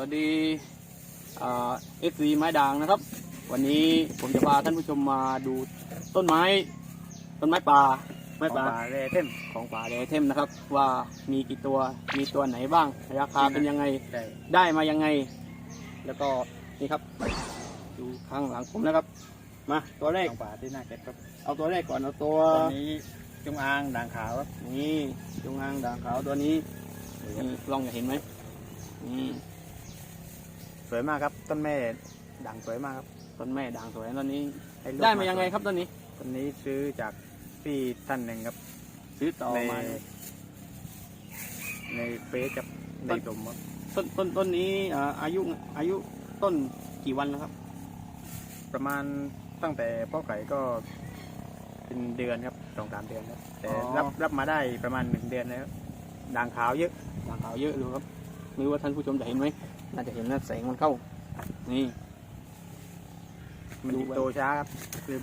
วัสดีเอฟซีไม้ด่างนะครับ วันนี้ผมจะพาท่านผู้ชมมาดูต้นไม้ ต้นไม้ป่าไม้ป่าเรเทมของป่าเดเทมนะครับ ว่ามีกี่ตัวมีตัวไหนบ้างราคาเป็นยังไงได้ได้มายังไง แล้วก็นี่ครับดูข้างหลังผมนะครับ มาตัวแรกของป่าที่น่าเก็บครับเอาตัวแรกก่อนเอาตัวตอนนี้จงอางด่างขาวครับนี่จงอางด่างขาวตัวนี้นี่กล้องจะเห็นไหมนี่ สวยมากครับ ต้นแม่ด่างสวยมากครับต้นแม่ด่างสวยต้นนี้ ให้ลูกได้มายังไงครับต้นนี้ ต้นนี้ซื้อจากพี่ท่านหนึ่งครับ ซื้อต่อในมา ในเฟซครับในกลุ่มครับต้นต้นต้นนี้อ่าอายุอายุต้นกี่วันแล้วครับ ประมาณตั้งแต่พ่อไก่ก็เป็นเดือนครับสองสามเดือนครับแต่รับรับมาได้ประมาณหนึ่งเดือนแล้วด่างขาวเยอะ ด่างขาวเยอะเลยครับไม่รู้ว่าท่านผู้ชมจะเห็นไหม น่าจะเห็นนะแสงมันเข้า นี่ มันดูโตช้าครับคือ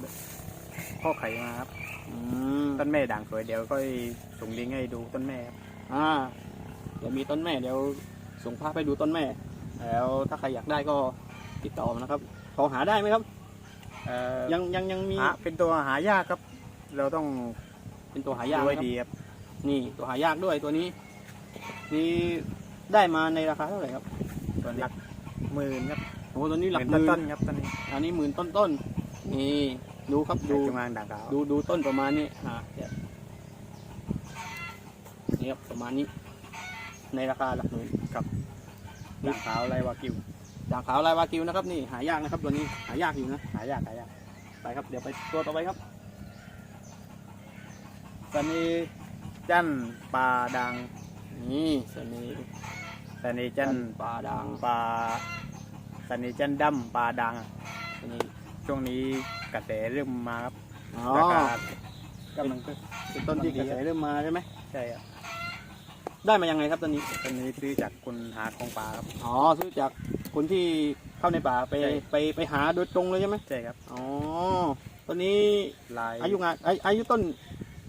พ่อไข่มาครับอืมต้นแม่ด่างสวยเดี๋ยวก็ส่งลิงก์ให้ดูต้นแม่ครับอ่าเดี๋ยวมีต้นแม่เดี๋ยวส่งภาพไปดูต้นแม่ แล้วถ้าใครอยากได้ก็ติดต่อมานะครับพอหาได้ไหมครับเอ่อยังยังยังมีหาเป็นตัวหายากครับ เราต้องเป็นตัวหายากดูนะคให้รับดีครับนี่ตัวหายากด้วยตัวนี้ นี่ได้มาในราคาเท่าไหร่ครับตัว หลักหมื่นครับโอ้ตัวนี้หหลัลักกหมื่นต้นๆครับต้นนี้อันนี้หมื่นต้นต้นๆนี่ดูครับดูดูจงอางด่างขาวดูดูต้นประมาณนี้อ่าเดี๋ยวนี่ครับประมาณนี้ ในราคาหลักหมื่นด่างขาวไรวากิวด่างขาวลายวากิวนะครับนี่หายากนะครับตัวนี้หายากอยู่นะหายากหายากไปครับเดี๋ยวไปตัวต่อไปครับตอนนี้จันปลาดังนี่สนีต อนนี้จันปลาด่างปลาตอนนี้จันดำปลาดังสนีช่วงนี้กระแสเริ่มมาครับอ๋อราคากำลังขึ้นเป็นต้นที่กระแสเริ่มมาใช่ไหมใช่ครับได้มายังไงครับตอนนี้ตอนนี้ซื้อจากคุณหาของปลาครับ อ๋อซื้อจากคนที่เข้าในป่าไปใช่ ไปไปหาโดยตรงเลยใช่ไหมใช่ครับอ๋อตัวนี้ลายอายุงานอาอายุต้น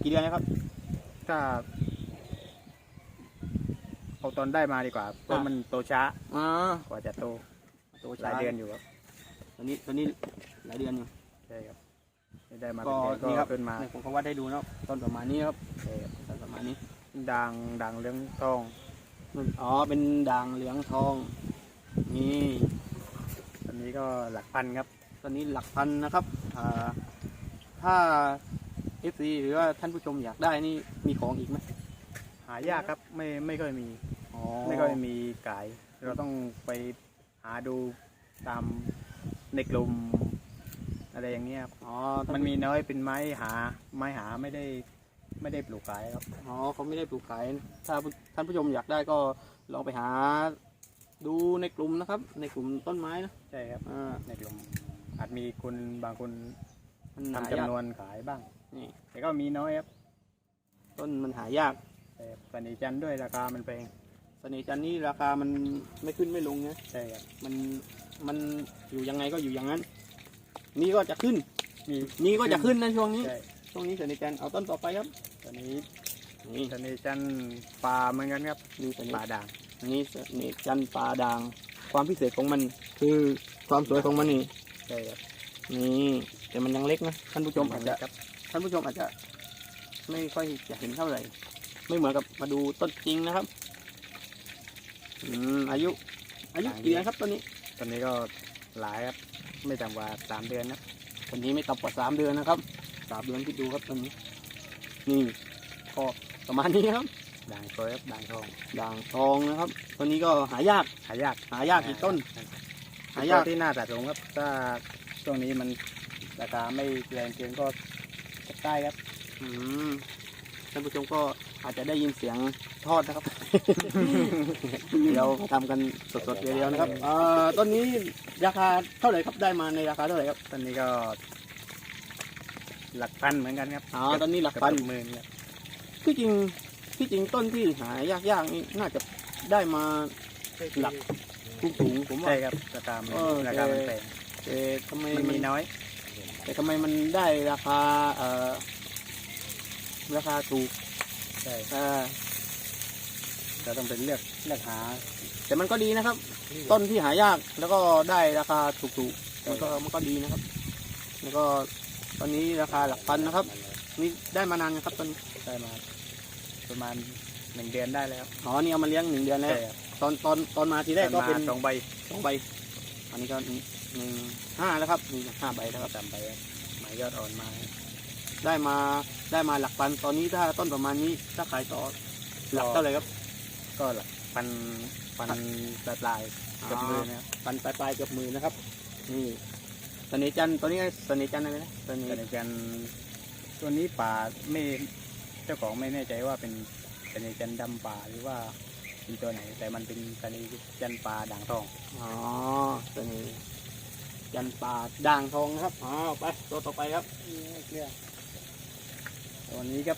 กี่เดือนนะครับถ้า เอาตอนได้มาดีกว่าเพราะอะมันโตช้าอ่ากว่าจะโตตัวหลายเดือนอยู่ครับตัวนี้ตัวนี้หลายเดือนอยู่ใช่ครับไม่ได้มาก็เป็นเดือนนี่คก็รับขึ้นมาเนี่ยผมก็วัดให้ดูนะครับต้นประมาณนี้ครับใช่ครับต้นประมาณนี้ด่างด่างเรื่องทองอ๋อเป็นด่างเหลืองทองนี่ตอนนี้ก็หลักพันครับ ตอนนี้หลักพันนะครับอ่าถ้า FC หรือว่าท่านผู้ชมอยากได้นี่มีของอีกไหม หายากครับไม่ไม่ค่อยมี อ๋อไม่ค่อยมีขาย เราต้องไปหาดูตามในกลุ่มอะไรอย่างเงี้ยครับอ๋อมันมีน้อยเป็นไม้หาไม้หาไม่ได้ไม่ได้ปลูกขายครับ อ๋อเขาไม่ได้ปลูกขาย ถ้าท่านผู้ชมอยากได้ก็ลองไปหาดูในกลุ่มนะครับ ในกลุ่มต้นไม้นะใช่ครับ อ่าในกลุ่มอาจมีคนบางคนมันหาทำยากจำนวนขายบ้าง นี่แต่ก็มีน้อยครับ ต้นมันหายาก แต่ปณิจันทร์ด้วยราคามันแพงเสน่ห์จันทร์นี่ราคามันไม่ขึ้นไม่ลงนะใช่ครับมันมันอยู่ยังไงก็อยู่อย่างนั้น นี่ก็จะขึ้น มีนี่ก็จะขึ้นนะช่วงนี้ ใช่ช่วงนี้เสน่ห์จันทร์เอาต้นต่อไปครับ ตอนนี้นี่ปณิจันทร์ปลาเหมือนกันครับดูเสน่ปลาห์ด่างนี่เสน่ห์จันทร์ปลาด่าง ความพิเศษของมัน คือความสวยของมันนี่ ใช่ครับนี่แต่มันยังเล็กนะท่านผู้ชมอาจจะ ครับท่านผู้ชมอาจจะไม่ค่อยจะเห็นเท่าไหร่ ไม่เหมือนกับมาดูต้นจริงนะครับ อืมอายุ อายุกี่เดือนครับต้นนี้ตอนนี้ก็หลายครับ ไม่ต่ำกว่าสามเดือนครับต้นนี้ไม่ต่ำกว่าสามเดือนนะครับสามเดือนที่ดูครับต้นนี้ นี่ก็ประมาณนี้ครับ ด่างสวยครับด่างทอง ด่างทองนะครับต้นนี้ก็หายาก หายาก หายากอีกต้น หาหายากยากที่หน้าตัดลงครับ ถ้าช่วงนี้มันราคาไม่แรงเกินก็เก็บได้ครับ อืมท่านผู้ชมก็ อาจจะได้ยินเสียงทอดนะครับ เดี๋ยวทำกันสดๆเดียวๆนะครับเอ่อต้นนี้ราคาเท่าไหร่ครับได้มาในราคาเท่าไหร่ครับ ตอนนี้ก็หลักพันเหมือนกันครับอ๋อตอนนี้หลักพัน เกือบหมื่นครับที่จริงที่จริงต้นที่หายากๆนี่น่าจะได้มา หลัก สูงๆผมว่า ใช่ครับราคามันเออ ราคามันแพงแต่ทำไมมันมันมีน้อยแต่ทำไมมันได้ราคาเอ่อราคาถูกใช่เอ่อเราต้องเป็นเลือกเลือกหา แต่มันก็ดีนะครับ ต้นที่หายากแล้วก็ได้ราคาถูกๆมันก็มันก็ดีนะครับ แล้วก็ตอนนี้ราคาหลักพันนะครับ นี่ได้มานานนะครับตอนนี้ได้มา ประมาณหนึ่งเดือนได้แล้วอ๋อนี่เอามาเลี้ยงหนึ่งเดือนแล้วใช่ครับตอนตอนตอนมาทีแรกก็เป็นสองใบสองใบ อันนี้ก็หนึ่งห้าแล้วครับนี่ห้าใบแล้วครับสามใบครับหมายยอดอ่อนมา ได้มาได้มาหลักพันตอนนี้ถ้าต้นประมาณนี้ถ้าขายต่อหลักเท่าไหร่ครับ ก็หลักพันพันปลายปลายๆเกับมือนะครับพันปลายปลายๆเกือบหมือนะครับ นี่เสน่ห์จันทร์ตัวนี้เสน่ห์จันทร์อะไรนะเสน่แต่ห์ในการตัวนี้ป่าไม่เจ้าของไม่แน่ใจว่าเป็นชนิดจันดำป่าหรือว่าเป็นตัวไหน แต่มันเป็นชนิดจันป่าด่างทองอ๋อเสน่ห์จันทร์ป่าด่างทองนะครับอ๋อไปตัวต่อไปครับ ตัวนี้ครับ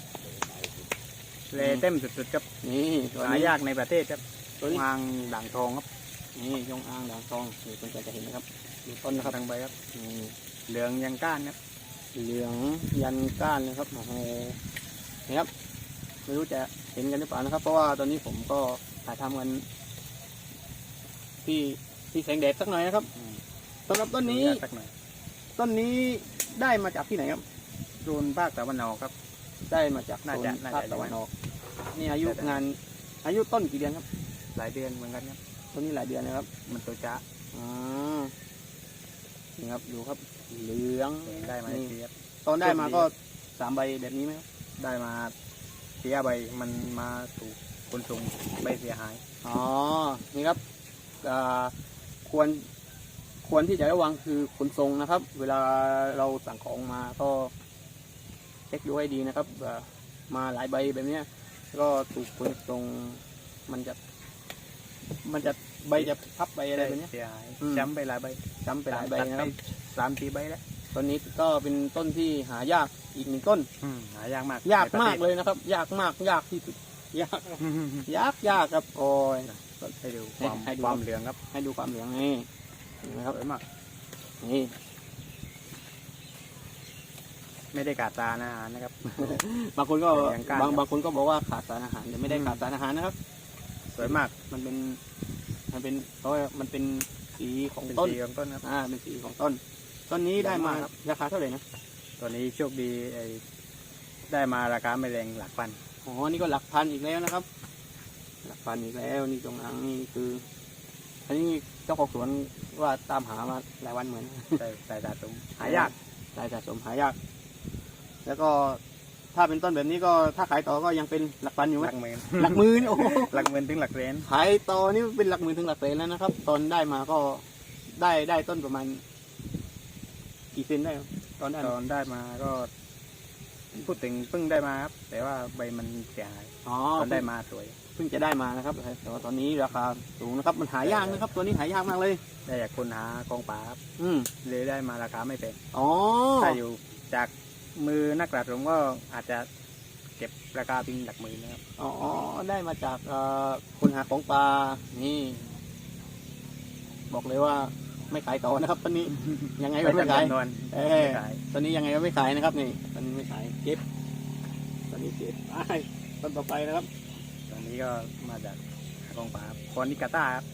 เลเต็มสุดๆครับนี่ตัวหานี้ ยากในประเทศครับตัวนี้วางด่างทองครับนี่ยงอ่างด่างทองนี่คุณจะเห็นนะครับดูต้นนะครับทั้งใบครับนี่เหลืองยังก้านครับเหลืองยันก้านเลยครับโอ้โหนี่ครับไม่รู้จะเห็นกันหรือเปล่านะครับ เพราะว่าตอนนี้ผมก็ถ่ายทำกันที่ที่แสงแดดสักหน่อยนะครับอืมสำหรับต้นนี้ดูยากสักหน่อยต้นนี้ได้มาจากที่ไหนครับโซนภาคตะวันออกครับ ได้มาจากน่าโซจะนน่าจะ ภาคตะวันออกนี่อายุน่าจะงานอายุต้นกี่เดือนครับหลายเดือนเหมือนกันครับ ต้นนี้หลายเดือนนะครับมันตัวจ้าอ๋อนี่ครับดูครับเหลืองได้มานี่ทีครับตอนได้มาก็สามใบแบบนี้ไหมครับได้มาเสียใบมันมาถูกคนส่งใบเสียหาย อ๋อนี่ครับอ่าควรควรที่จะระวังคือขนส่งนะครับ เวลาเราสั่งของมาก็ เช็คดูให้ดีนะครับอ่ามาหลายใบแบบเนี้ยก็ถูกขนส่งมันจะ มันจะใบจะพับใบอะไรแบบเนี้ยเสียหายอืมช้ำไปหลายใบช้ำไปหลายใบนะครับสามสี่ใบแล้วตอนนี้ก็เป็นต้นที่หายากอีกหนึ่งต้นอืมหายากมาก ยากมากเลยนะครับ ยากมากยากที่สุดยากยากยากครับโอ้ยให้ดูความให้ดูความเหลืองครับ ให้ดูความเหลืองนี่เห็นไหมครับสวยมากนี่ ไม่ได้กาดตาอาหารนะครับ บางคนก็อย่างก้าน บางครับบางคนก็บอกว่าขาดสารอาหารแต่ไม่ได้อืมขาดสารอาหารนะครับ สวยมากมันเป็น มันเป็นเพราะว่ามันเป็นสีของเป็นต้น สีของต้นครับ อ่า เป็นสีของต้น ต้นนี้ได้มาใหญ่มากครับ ราคาเท่าไหร่นะตัวนี้โชคดีไอ้ได้มาราคาไม่แรงหลักพันอ๋อนี่ก็หลักพันอีกแล้วนะครับ หลักพันอีกแล้วนี่จงอางนี่คือ อันนี้เจ้าของสวนว่าตามหามาหลายวันเหมือน ใส่ใส่ตาตุ่มหายาก สายสะสมหายาก แล้วก็ถ้าเป็นต้นแบบนี้ก็ถ้าขายต่อก็ยังเป็นหลักพันอยู่ไหหมลักหมื่นหลักหมื่นโอ้โหหลักหมื่นถึงหลักเหรียญขายต่อนี่เป็นหลักหมื่นถึงหลักแสนแล้วนะครับ ตอนได้มาก็ได้ได้ต้นประมาณ กี่เซนได้ครับตอนได้ตมาอนได้มาก็พูดถึงเพิ่งได้มาครับแต่ว่าใบมันเสียหายอ๋อ ตอนได้มาสวย เพิ่งจะได้มานะครับแต่ว่าตอนนี้ราคาสูงนะครับ มันหายากนะครับ ตัวนี้หายากมากเลย ได้จากคนหากองป่าครับอืมเลยได้มาราคาไม่แพงอ๋อถ้าอยู่จาก มือนักกลัดผมก็อาจจะเก็บราคาเป็นหลักหมื่นนะครับ อ๋อ ได้มาจากเอ่อคนหาของปลา นี่ บอกเลยว่าไม่ขายต่อนะครับตอนนี้ ยังไงก็ไม่ขาย จำนวนเออ ไม่ขาย ตอนนี้ยังไงก็ไม่ขายนะครับนี่ ตอนนี้ไม่ขายเก็บ ตอนนี้เก็บไปต้นต่อไปนะครับ ตอนนี้ก็มาจากกองป่าครับฟอนิกาตาครับ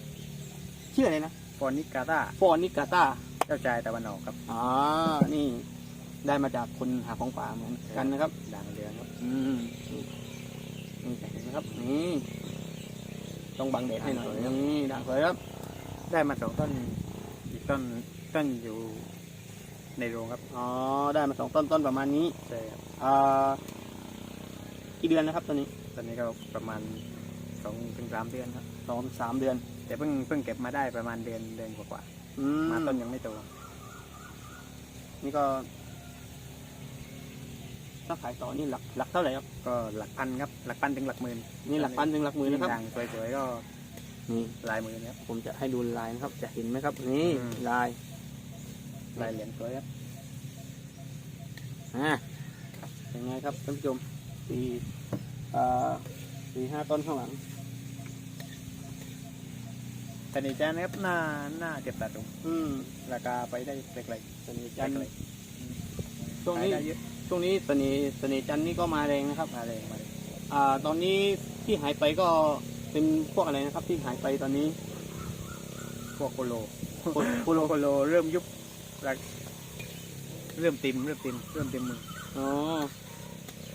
ชื่ออะไรนะฟอนิกาตาฟอนิกาตาเจ้าชายตะวันออกครับ อ๋อ นี่ ได้มาจากคนหาของป่าเหมือนกันนะครับ ด่างเหลืองครับ อืมนี่นี่เห็นไหมครับ นี่ต้องบังแดดให้หน่อยนี่ด่างสวยครับ ได้มาสองต้น อีกต้นต้นอยู่ในโรงครับ อ๋อ ได้มาสองต้นต้นประมาณนี้ใช่ครับอ่ากี่เดือนนะครับตอนนี้ ตอนนี้ก็ประมาณสองถึงสามเดือนครับสองสามเดือน แต่เพิ่งเพิ่งเก็บมาได้ประมาณเดือนเดือนกว่าอืๆมมาต้นยังไม่โตนี่ก็ ถ้าขายต่อนี่หลักหลักเท่าไหร่ครับก็หลักพันครับ หลักพันถึงหลักหมื่นนี่หลักพันถึงหลักหมื่นนะครับด่างสวยๆก็นี่หลายหมื่นครับผมจะให้ดูลายนะครับ จะเห็นไหมครับ นี่อืม ลายลายเหรียญสวยครับอ่าเป็นไงครับท่านผู้ชมสี่อ่าสี่ห้าต้นข้างหลังแต่นี่จานนะครับหน้าหน้าเก็บตัดตรงอืมราคาไปได้ไกลเสน่ห์ๆจันทร์ไกลช่วงๆนี้ขายได้เยอะ ช่วงนี้เสน่ห์เสน่ห์จันทร์นี่ก็มาแรงนะครับมาเลยมาเลยอ่า ตอนนี้ที่หายไปก็เป็นพวกอะไรนะครับ ที่หายไปตอนนี้ พวกโคโลโคโคโลโลโคโลเริ่มยุบแล้วเริ่มติมเริ่มติมเริ่มติมมืออ๋อ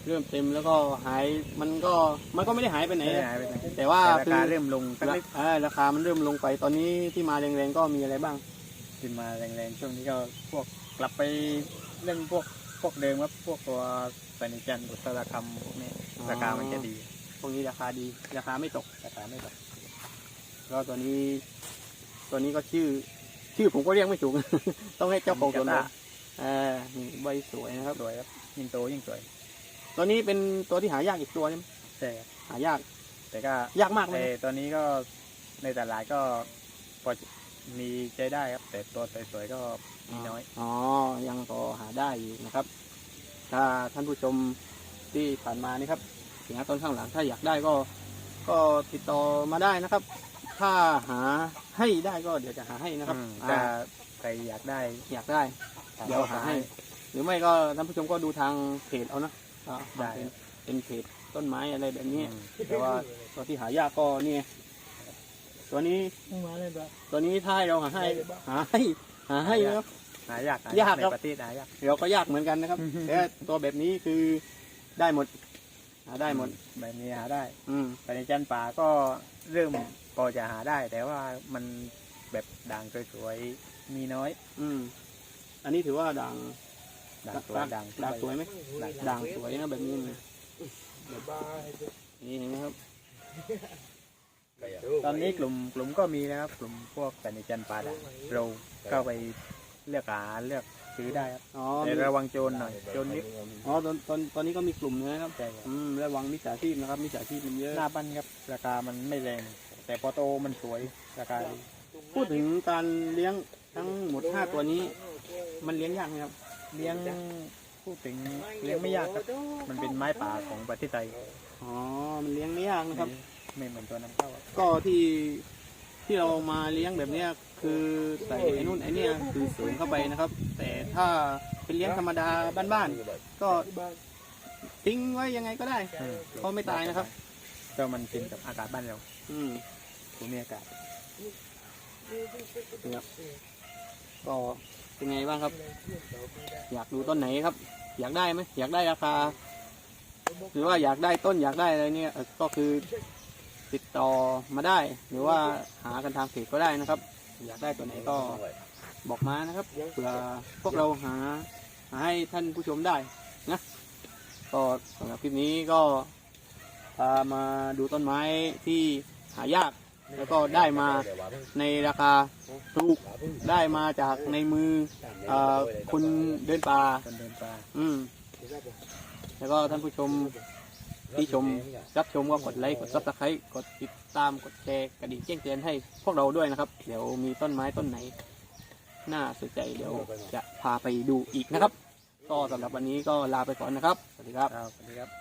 เริ่มเต็มแล้วก็หายมันก็มันก็ไม่ได้หายไปไหน ไม่ได้นะหายไปไหนแต่ว่าแต่ราคือคาเริ่มลงสักรานิดเออราคามันเริ่มลงไปตอนนี้ที่มาแรงๆก็มีอะไรบ้าง ขึ้นมาแรงๆช่วงนี้ก็พวกกลับไปเล่นพวก พวกเดิมครับพวกตัวปนิจันบุตรคำพวกนี้อ๋อ ราคามันจะดีพวกนี้ราคาดี ราคาไม่ตกราคาไม่ตกแล้วตัวนี้ ตัวนี้ก็ชื่อ ชื่อผมก็เรียกไม่ถูก ต้องให้เจ้าของสวนบอกเออนี่ใบสวยนะครับ สวยครับยิ่งโตยิ่งสวยตัวนี้เป็นตัวที่หายากอีกตัวใช่ไหมใช่ครับหายาก แต่ก็ยากมากเลแต่ยตัวนี้ก็ในตลาดก็พอมีใช้ได้ครับ แต่ตัวสวยๆก็ มีน้อย อ๋อ ยังพอหาได้อยู่นะครับ ถ้าท่านผู้ชมที่ผ่านมานี่ครับสินค้าต้นข้างหลังถ้าอยากได้ก็ ก็ติดต่อมาได้นะครับ ถ้าหาให้ได้ก็เดี๋ยวจะหาให้นะครับอืมอ่าถ้าใครอยากได้อยากได้ เดี๋ยวหาให้ หรือไม่ก็ท่านผู้ชมก็ดูทางเพจเอานะอ่าได้เป็นเป็นเพจต้นไม้อะไรแบบนี้ อืม แต่ว่าตัวที่หายากก็นี่ไงตัวนี้ตัวนี้ถ้าให้เราหาให้หาให้หาให้นะครับ หายากหายากในครับ ประเทศหายาก เราก็ยากเหมือนกันนะครับอือฮึแต่ตัวแบบนี้คือได้หมดหาได้หมด แบบนี้หาได้อืมปนิจันป่าก็เริ่มพอจะหาได้ แต่ว่ามันแบบด่างสวยๆมีน้อยอืม อันนี้ถือว่าด่างด่างสวยด่างด่างสวยไหมด่างด่างสวยนะแบบนี้เลยนี่เห็นไหมครับ ตอนนี้กลุ่มกลุ่มก็มีนะครับ กลุ่มพวกปนิจันป่าด่างเราเข้าไป เลือกหาเลือกซื้อได้ครับอ๋อแต่มีระวังโจรหน่อยโจรนิดอ๋อตอนตอนตอนนี้ก็มีกลุ่มนะครับใช่ครับอืมระวังมิจฉาชีพนะครับมิจฉาชีพมันเยอะ หน้าปั้นครับราคามันไม่แรง แต่พอโตมันสวยราคาดีพูดถึงการเลี้ยงทั้งหมดห้าตัวนี้ มันเลี้ยงยากไหมครับ เลี้ยงพูดถึงเลี้ยงไม่ยากครับ มันเป็นไม้ป่าของประเทศไทยอ๋อ มันเลี้ยงไม่ยากนะครับ ไม่เหมือนตัวนำเข้าครับก็ที่ ที่เรามาเลี้ยงแบบเนี้ยคือใส่ไอ้นู่นไอ้เนี่ยคือเสริมเข้าไปนะครับ แต่ถ้าเป็นเลี้ยงธรรมดาบ้านๆก็ทิ้งไว้ยังไงก็ได้อืมก็ไม่ตายนะครับก็มันกินกับอากาศบ้านเรา อืมภูมิอากาศครับก็เป็นไงบ้างครับ อยากดูต้นไหนครับ อยากได้ไหมอยากได้ราคา หรือว่าอยากได้ต้นอยากได้อะไรเนี่ยเอ่อก็คือ ติดต่อมาได้ หรือว่าหากันทางเพจก็ได้นะครับ อยากได้ตัวไหนก็บอกมานะครับเผื่อพวกเราหาหาให้ท่านผู้ชมได้นะก็สำหรับคลิปนี้ก็พามาดูต้นไม้ที่หายาก แล้วก็ได้มาในราคาถูกได้มาจากในมืออคุณเดินป่าคนเดินป่าอืมแล้วก็ท่านผู้ชม ที่ชมรับชมก็กดไลค์กดซับสไครต์กดติดตามกดแชร์กระดิ่งแจ้งเตือนให้พวกเราด้วยนะครับ เดี๋ยวมีต้นไม้ต้นไหนน่าสนใจเดี๋ยวจะพาไปดูอีกนะครับ ก็สำหรับวันนี้ก็ลาไปก่อนนะครับ สวัสดีครับ สวัสดีครับ